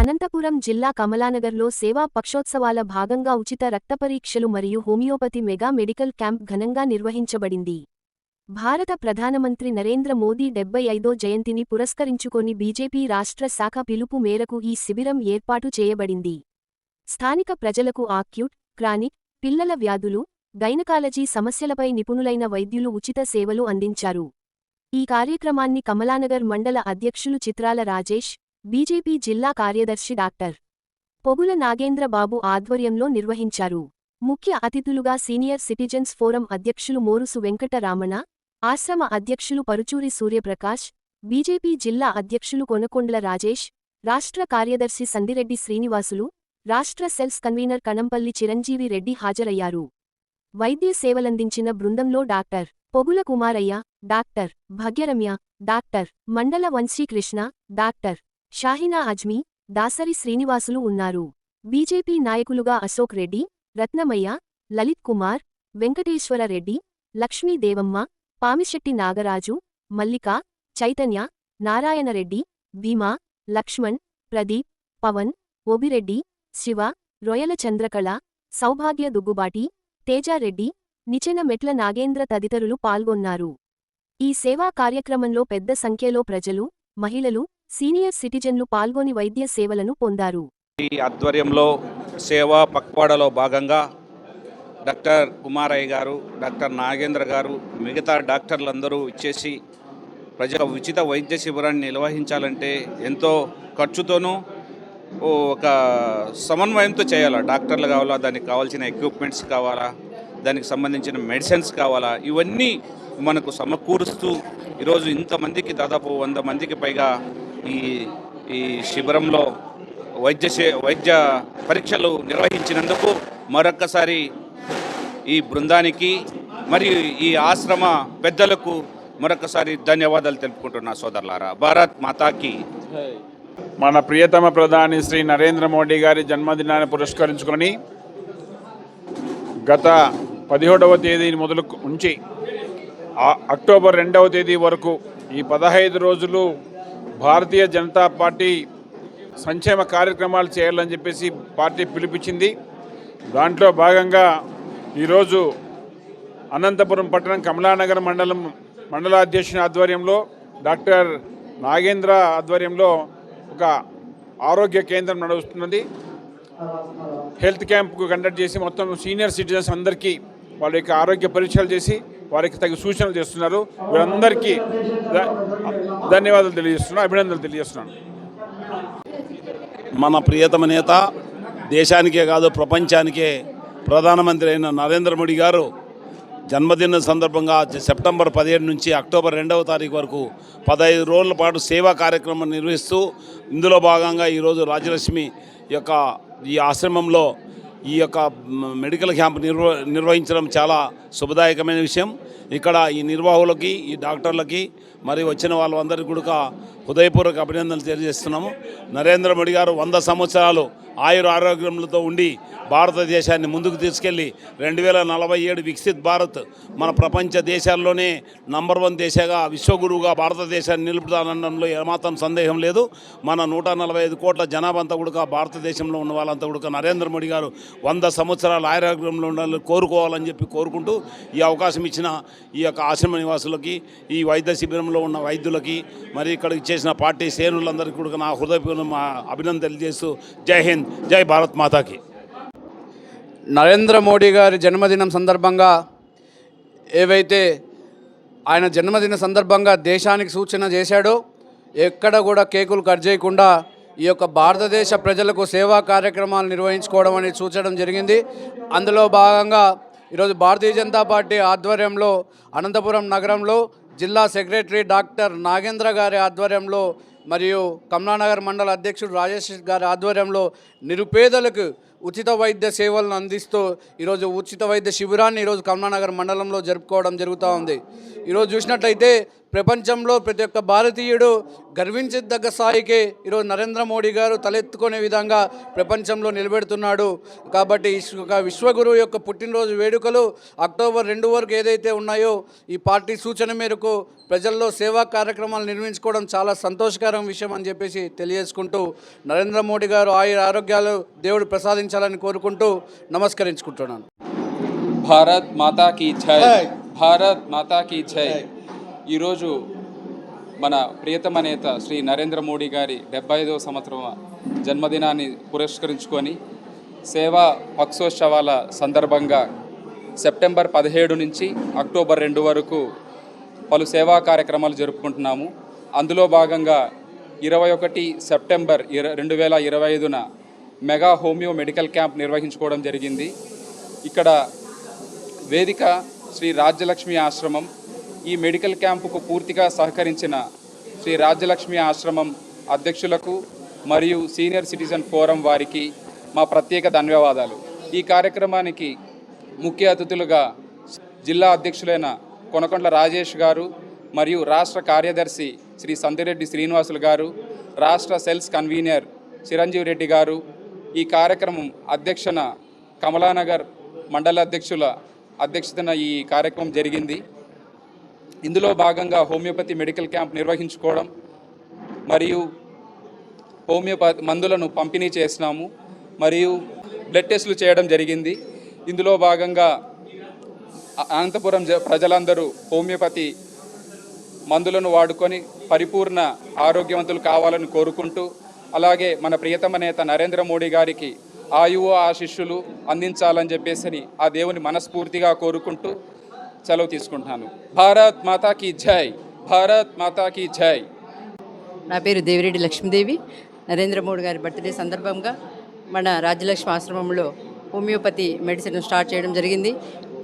అనంతపురం జిల్లా కమలానగర్లో సేవా పక్షోత్సవాల భాగంగా ఉచిత రక్త పరీక్షలు మరియు హోమియోపతి మెగా మెడికల్ క్యాంప్ ఘనంగా నిర్వహించబడింది. భారత ప్రధానమంత్రి నరేంద్ర మోదీ డెబ్బై ఐదో జయంతిని పురస్కరించుకొని బీజేపీ రాష్ట్ర శాఖ పిలుపు మేరకు ఈ శిబిరం ఏర్పాటు చేయబడింది. స్థానిక ప్రజలకు ఆక్యూట్ క్రానిక్ పిల్లల వ్యాధులు గైనకాలజీ సమస్యలపై నిపుణులైన వైద్యులు ఉచిత సేవలు అందించారు. ఈ కార్యక్రమాన్ని కమలానగర్ మండల అధ్యక్షులు చిత్రాల రాజేష్ బీజేపీ జిల్లా కార్యదర్శి డాక్టర్ పొగుల నాగేంద్రబాబు ఆధ్వర్యంలో నిర్వహించారు. ముఖ్య అతిథులుగా సీనియర్ సిటిజన్స్ ఫోరం అధ్యక్షులు మోరుసు వెంకటరామణ ఆశ్రమ అధ్యక్షులు పరుచూరి సూర్యప్రకాష్ బీజేపీ జిల్లా అధ్యక్షులు కొనకొండల రాజేష్ రాష్ట్ర కార్యదర్శి సందిరెడ్డి శ్రీనివాసులు రాష్ట్ర సెల్స్ కన్వీనర్ కణంపల్లి చిరంజీవి రెడ్డి హాజరయ్యారు. వైద్య సేవలందించిన బృందంలో doctor Pogula Kumaraiah doctor Bhagyaramya doctor Mandala Vamsikrishna doctor Shahina Azmi Dasari Srinivasulu ఉన్నారు. బీజేపీ నాయకులుగా అశోక్ రెడ్డి రత్నమయ్య లలిత్ కుమార్ వెంకటేశ్వర రెడ్డి లక్ష్మీదేవమ్మ పామిశెట్టి నాగరాజు మల్లిక చైతన్య నారాయణరెడ్డి భీమా లక్ష్మణ్ ప్రదీప్ పవన్ ఓబిరెడ్డి శివ రొయల చంద్రకళ సౌభాగ్య దుగ్గుబాటి తేజారెడ్డి నిచెన మెట్ల నాగేంద్ర తదితరులు పాల్గొన్నారు. ఈ సేవా కార్యక్రమంలో పెద్ద సంఖ్యలో ప్రజలు మహిళలు సీనియర్ సిటిజన్లు పాల్గొని వైద్య సేవలను పొందారు. ఈ ఆధ్వర్యంలో సేవా పక్వాడలో భాగంగా డాక్టర్ కుమారయ్య గారు డాక్టర్ నాగేంద్ర గారు మిగతా డాక్టర్లందరూ ఇచ్చేసి ప్రజల ఉచిత వైద్య శిబిరాన్ని నిర్వహించాలంటే ఎంతో ఖర్చుతోనూ ఒక సమన్వయంతో చేయాలా? డాక్టర్లు కావాలా? దానికి కావాల్సిన ఎక్విప్మెంట్స్ కావాలా? దానికి సంబంధించిన మెడిసిన్స్ కావాలా? ఇవన్నీ మనకు సమకూరుస్తూ ఈరోజు ఇంతమందికి దాదాపు వంద మందికి పైగా ఈ ఈ శిబిరంలో వైద్య వైద్య పరీక్షలు నిర్వహించినందుకు మరొక్కసారి ఈ బృందానికి మరియు ఈ ఆశ్రమ పెద్దలకు మరొకసారి ధన్యవాదాలు తెలుపుకుంటున్నా సోదరులారా. భారత్ మాతాకి. మన ప్రియతమ ప్రధాని శ్రీ నరేంద్ర మోడీ గారి జన్మదినాన్ని పురస్కరించుకొని గత పదిహేడవ తేదీ మొదలు ఉంచి అక్టోబర్ రెండవ తేదీ వరకు ఈ పదహైదు రోజులు భారతీయ జనతా పార్టీ సంక్షేమ కార్యక్రమాలు చేయాలని చెప్పేసి పార్టీ పిలిపించింది. దాంట్లో భాగంగా ఈరోజు అనంతపురం పట్టణం కమలానగర్ మండలం మండలాధ్యక్షుని ఆధ్వర్యంలో డాక్టర్ నాగేంద్ర ఆధ్వర్యంలో ఒక ఆరోగ్య కేంద్రం నడుస్తున్నది. హెల్త్ క్యాంప్కు కండక్ట్ చేసి మొత్తం సీనియర్ సిటిజన్స్ అందరికీ వాళ్ళ యొక్క ఆరోగ్య పరీక్షలు చేసి వారికి తగిన సూచనలు చేస్తున్నారు. వీరందరికీ ధన్యవాదాలు తెలియజేస్తున్నాను అభినందనలు తెలియజేస్తున్నాను. మన ప్రియతమ నేత దేశానికే కాదు ప్రపంచానికే ప్రధానమంత్రి అయిన నరేంద్ర మోడీ గారు జన్మదిన సందర్భంగా సెప్టెంబర్ పదిహేడు నుంచి అక్టోబర్ రెండవ తారీఖు వరకు పదహైదు రోజుల పాటు సేవా కార్యక్రమం నిర్వహిస్తూ ఇందులో భాగంగా ఈరోజు రాజలక్ష్మి యొక్క ఈ ఆశ్రమంలో ఈ యొక్క మెడికల్ క్యాంప్ నిర్వ నిర్వహించడం చాలా శుభదాయకమైన విషయం. ఇక్కడ ఈ నిర్వాహకులకి ఈ డాక్టర్లకి మరి వచ్చిన వాళ్ళందరికీ కూడా హృదయపూర్వక అభినందనలు తెలియజేస్తున్నాము. నరేంద్ర మోడీ గారు వంద సంవత్సరాలు ఆయుర ఆరోగ్యములతో ఉండి భారతదేశాన్ని ముందుకు తీసుకెళ్ళి రెండు వేల నలభై ఏడు వికసిత్ భారత్ మన ప్రపంచ దేశాల్లోనే నంబర్ వన్ దేశగా విశ్వగురువుగా భారతదేశాన్ని నిలుపుతానడంలో ఏమాత్రం సందేహం లేదు. మన నూట నలభై ఐదు కోట్ల జనాభా అంతా కూడా భారతదేశంలో ఉన్న వాళ్ళంతా కూడా నరేంద్ర మోడీ గారు వంద సంవత్సరాల ఆరోగ్యంలో ఉండాలని కోరుకోవాలని చెప్పి కోరుకుంటూ ఈ అవకాశం ఇచ్చిన ఈ యొక్క ఆశ్రమ నివాసులకి ఈ వైద్య శిబిరంలో ఉన్న వైద్యులకి మరి ఇక్కడికి చేసిన పార్టీ శ్రేణులందరికీ కూడా నా హృదయపూర్ణ అభినందనలు చేస్తూ జై హింద్ జై భారత్ మాతాకి. నరేంద్ర మోడీ గారి జన్మదినం సందర్భంగా ఏవైతే ఆయన జన్మదిన సందర్భంగా దేశానికి సూచన చేశాడో ఎక్కడ కూడా కేకులు కట్ చేయకుండా ఈ యొక్క భారతదేశ ప్రజలకు సేవా కార్యక్రమాలు నిర్వహించుకోవడం అనేది సూచడం జరిగింది. అందులో భాగంగా ఈరోజు భారతీయ జనతా పార్టీ ఆధ్వర్యంలో అనంతపురం నగరంలో జిల్లా సెక్రటరీ డాక్టర్ నాగేంద్ర గారి ఆధ్వర్యంలో మరియు కమలానగర్ మండల అధ్యక్షుడు రాజేష్ గారి ఆధ్వర్యంలో నిరుపేదలకు ఉచిత వైద్య సేవలను అందిస్తూ ఈరోజు ఉచిత వైద్య శిబిరాన్ని ఈరోజు కమలానగర్ మండలంలో జరుపుకోవడం జరుగుతూ ఉంది. ఈరోజు చూసినట్లయితే ప్రపంచంలో ప్రతి ఒక్క భారతీయుడు గర్వించదగ్గ స్థాయికి ఈరోజు నరేంద్ర మోడీ గారు తలెత్తుకునే విధంగా ప్రపంచంలో నిలబెడుతున్నాడు. కాబట్టి ఒక విశ్వగురువు యొక్క పుట్టినరోజు వేడుకలు అక్టోబర్ రెండు వరకు ఏదైతే ఉన్నాయో ఈ పార్టీ సూచన మేరకు ప్రజల్లో సేవా కార్యక్రమాలు నిర్వహించుకోవడం చాలా సంతోషకరం విషయం అని చెప్పేసి తెలియజేసుకుంటూ నరేంద్ర మోడీ గారు ఆయుర ఆరోగ్యాలు దేవుడు ప్రసాదించాలని కోరుకుంటూ నమస్కరించుకుంటున్నాను. భారత్ మాతా కీ జై. భారత్ మాతా కీ జై. ఈరోజు మన ప్రియతమ నేత శ్రీ నరేంద్ర మోడీ గారి డెబ్బై ఐదవ సంవత్సరం జన్మదినాన్ని పురస్కరించుకొని సేవా పక్షోత్సవాల సందర్భంగా సెప్టెంబర్ పదిహేడు నుంచి అక్టోబర్ రెండు వరకు పలు సేవా కార్యక్రమాలు జరుపుకుంటున్నాము. అందులో భాగంగా ఇరవై ఒకటి సెప్టెంబర్ ఇర రెండు వేల ఇరవై ఐదున మెగా హోమియో మెడికల్ క్యాంప్ నిర్వహించుకోవడం జరిగింది. ఇక్కడ వేదిక శ్రీ రాజ్యలక్ష్మి ఆశ్రమం ఈ మెడికల్ క్యాంపుకు పూర్తిగా సహకరించిన శ్రీ రాజ్యలక్ష్మి ఆశ్రమం అధ్యక్షులకు మరియు సీనియర్ సిటిజన్ ఫోరం వారికి మా ప్రత్యేక ధన్యవాదాలు. ఈ కార్యక్రమానికి ముఖ్య అతిథులుగా జిల్లా అధ్యక్షులైన కొనకొండ్ల రాజేష్ గారు మరియు రాష్ట్ర కార్యదర్శి శ్రీ సందిరెడ్డి శ్రీనివాసులు గారు రాష్ట్ర సెల్స్ కన్వీనర్ చిరంజీవి రెడ్డి గారు ఈ కార్యక్రమం అధ్యక్షన కమలానగర్ మండల అధ్యక్షుల అధ్యక్షతన ఈ కార్యక్రమం జరిగింది. ఇందులో భాగంగా హోమియోపతి మెడికల్ క్యాంప్ నిర్వహించుకోవడం మరియు హోమియోపతి మందులను పంపిణీ చేసినాము మరియు బ్లడ్ టెస్టులు చేయడం జరిగింది. ఇందులో భాగంగా అనంతపురం జ- ప్రజలందరూ హోమియోపతి మందులను వాడుకొని పరిపూర్ణ ఆరోగ్యవంతులు కావాలని కోరుకుంటూ అలాగే మన ప్రియతమ నేత నరేంద్ర మోడీ గారికి ఆయువు ఆశిష్యులు అందించాలని చెప్పేసి ఆ దేవుని మనస్ఫూర్తిగా కోరుకుంటూ సెలవు తీసుకుంటున్నాను. భారత్ మాతాకి జై! భారత్ మాతాకి జై! నా పేరు దేవిరెడ్డి లక్ష్మీదేవి. నరేంద్ర మోడీ గారి బర్త్డే సందర్భంగా మన రాజ్యలక్ష్మి ఆశ్రమంలో హోమియోపతి మెడిసిన్ స్టార్ట్ చేయడం జరిగింది.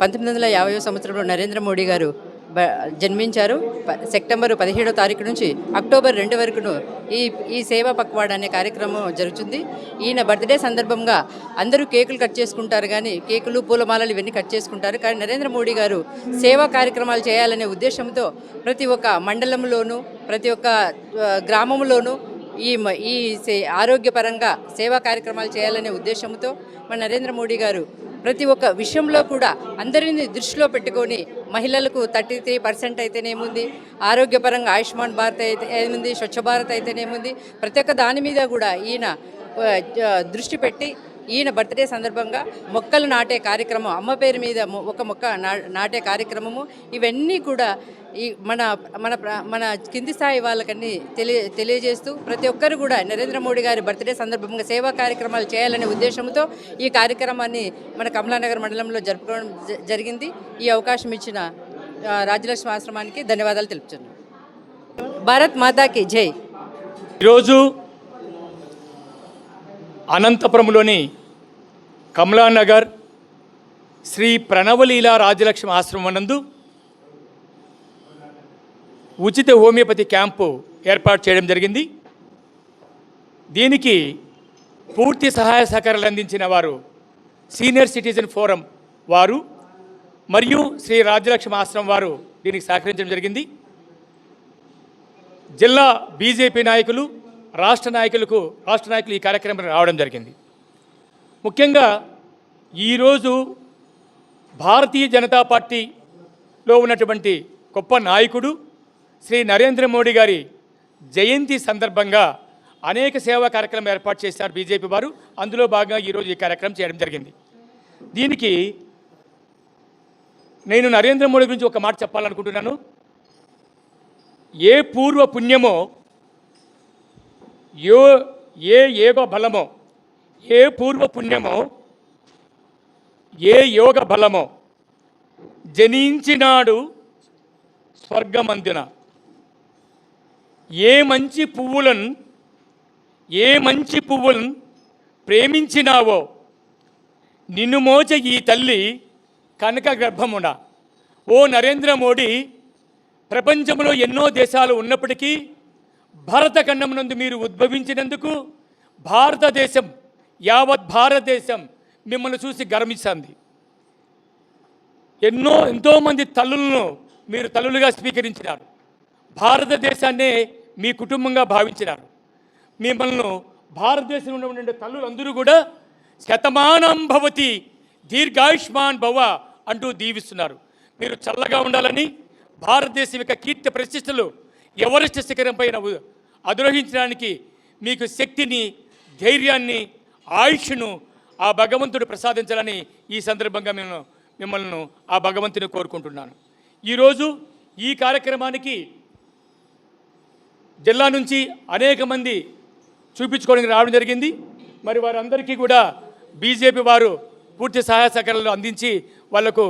పంతొమ్మిది వందల యాభై సంవత్సరంలో నరేంద్ర మోడీ గారు జన్మించారు. సెప్టెంబర్ పదిహేడో తారీఖు నుంచి అక్టోబర్ రెండు వరకును ఈ ఈ సేవా పక్వాడ అనే కార్యక్రమం జరుగుతుంది. ఈయన బర్త్డే సందర్భంగా అందరూ కేకులు కట్ చేసుకుంటారు కానీ కేకులు పూలమాలలు ఇవన్నీ కట్ చేసుకుంటారు. కానీ నరేంద్ర మోడీ గారు సేవా కార్యక్రమాలు చేయాలనే ఉద్దేశంతో ప్రతి ఒక్క మండలంలోనూ ప్రతి ఒక్క గ్రామంలోనూ ఈ మ- ఈ సే- ఆరోగ్యపరంగా సేవా కార్యక్రమాలు చేయాలనే ఉద్దేశంతో మన నరేంద్ర మోడీ గారు ప్రతి ఒక్క విషయంలో కూడా అందరిని దృష్టిలో పెట్టుకొని మహిళలకు థర్టీ త్రీ పర్సెంట్ అయితేనేముంది ఆరోగ్యపరంగా ఆయుష్మాన్ భారత్ అయితే ఏముంది స్వచ్ఛ భారత్ అయితేనేముంది ప్రతి ఒక్క దాని మీద కూడా ఈయన దృష్టి పెట్టి ఈయన బర్త్డే సందర్భంగా మొక్కలు నాటే కార్యక్రమం అమ్మ పేరు మీద ఒక మొక్క నా- నాటే కార్యక్రమము ఇవన్నీ కూడా ఈ మన మన మన కింది స్థాయి వాళ్ళకన్నీ తెలియ తెలియజేస్తూ ప్రతి ఒక్కరు కూడా నరేంద్ర మోడీ గారి బర్త్డే సందర్భంగా సేవా కార్యక్రమాలు చేయాలనే ఉద్దేశంతో ఈ కార్యక్రమాన్ని మన కమలానగర్ మండలంలో జరుపుకోవడం జ- జరిగింది. ఈ అవకాశం ఇచ్చిన రాజలక్ష్మి రాజ్యలక్ష్మి ఆశ్రమానికి ధన్యవాదాలు తెలుపుతున్నాను భారత్ మాతాకి జై. ఈరోజు అనంతపురంలోని కమలానగర్ శ్రీ ప్రణవలీల రాజలక్ష్మి ఆశ్రమం నందు ఉచిత హోమియోపతి క్యాంపు ఏర్పాటు చేయడం జరిగింది. దీనికి పూర్తి సహాయ సహకారాలు అందించిన వారు సీనియర్ సిటిజన్ ఫోరం వారు మరియు శ్రీ రాజ్యలక్ష్మి ఆశ్రమం వారు దీనికి సహకరించడం జరిగింది. జిల్లా బీజేపీ నాయకులు రాష్ట్ర నాయకులకు రాష్ట్ర నాయకులు ఈ కార్యక్రమం రావడం జరిగింది. ముఖ్యంగా ఈరోజు భారతీయ జనతా పార్టీలో ఉన్నటువంటి గొప్ప నాయకుడు శ్రీ నరేంద్ర మోడీ గారి జయంతి సందర్భంగా అనేక సేవా కార్యక్రమం ఏర్పాటు చేశారు బీజేపీ వారు. అందులో భాగంగా ఈరోజు ఈ కార్యక్రమం చేయడం జరిగింది. దీనికి నేను నరేంద్ర మోడీ గురించి ఒక మాట చెప్పాలనుకుంటున్నాను. ఏ పూర్వ పుణ్యమో యో ఏ యోగ బలమో ఏ పూర్వ పుణ్యమో ఏ యోగ బలమో జనించినాడు స్వర్గమందిన. ఏ మంచి పువ్వులను ఏ మంచి పువ్వులను ప్రేమించినావో నిన్ను మోచ ఈ తల్లి కనక గర్భమున. ఓ నరేంద్ర మోడీ ప్రపంచంలో ఎన్నో దేశాలు ఉన్నప్పటికీ భారత నందు మీరు ఉద్భవించినందుకు భారతదేశం యావత్ భారతదేశం మిమ్మల్ని చూసి గర్వించింది. ఎన్నో ఎంతోమంది తల్లులను మీరు తల్లులుగా స్వీకరించినారు. భారతదేశాన్నే మీ కుటుంబంగా భావించినారు. మిమ్మల్ని భారతదేశంలో ఉండే తల్లులందరూ కూడా శతమానం భవతి దీర్ఘాయుష్మాన్ భవ అంటూ దీవిస్తున్నారు. మీరు చల్లగా ఉండాలని భారతదేశం యొక్క కీర్తి ప్రతిష్టలు ఎవరెస్ట్ శిఖరం పైన అధిరోహించడానికి మీకు శక్తిని ధైర్యాన్ని ఆయుష్ను ఆ భగవంతుడు ప్రసాదించాలని ఈ సందర్భంగా మేము మిమ్మల్ని ఆ భగవంతుని కోరుకుంటున్నాను. ఈరోజు ఈ కార్యక్రమానికి జిల్లా నుంచి అనేక మంది చూపించుకోవడానికి రావడం జరిగింది. మరి వారందరికీ కూడా బీజేపీ వారు పూర్తి సహాయ సహకారాలు అందించి వాళ్ళకు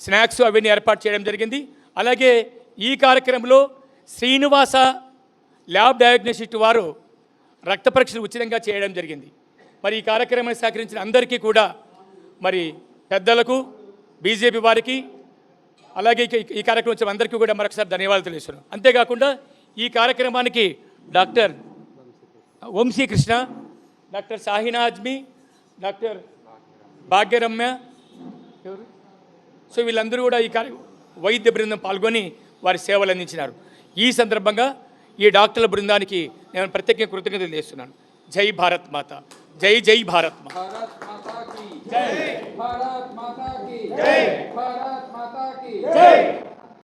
స్నాక్స్ అవన్నీ ఏర్పాటు చేయడం జరిగింది. అలాగే ఈ కార్యక్రమంలో శ్రీనివాస ల్యాబ్ డయాగ్నోస్టిక్ వారు రక్త పరీక్షలు ఉచితంగా చేయడం జరిగింది. మరి ఈ కార్యక్రమాన్ని సహకరించిన అందరికీ కూడా మరి పెద్దలకు బీజేపీ వారికి అలాగే ఈ కార్యక్రమం వచ్చిన అందరికీ కూడా మరొకసారి ధన్యవాదాలు తెలుస్తున్నాను. అంతేకాకుండా ఈ కార్యక్రమానికి doctor Vamsikrishna doctor Sahina Azmi doctor Bhagyaramya so వీళ్ళందరూ కూడా ఈ కార్య వైద్య బృందం పాల్గొని వారి సేవలు అందించినారు. ఈ సందర్భంగా ఈ డాక్టర్ల బృందానికి నేను ప్రత్యేక కృతజ్ఞతలు చేస్తున్నాను జై భారత్ మాత జై జై భారత్ మాత. జై భారత్ మాత జై భారత్ మాత జై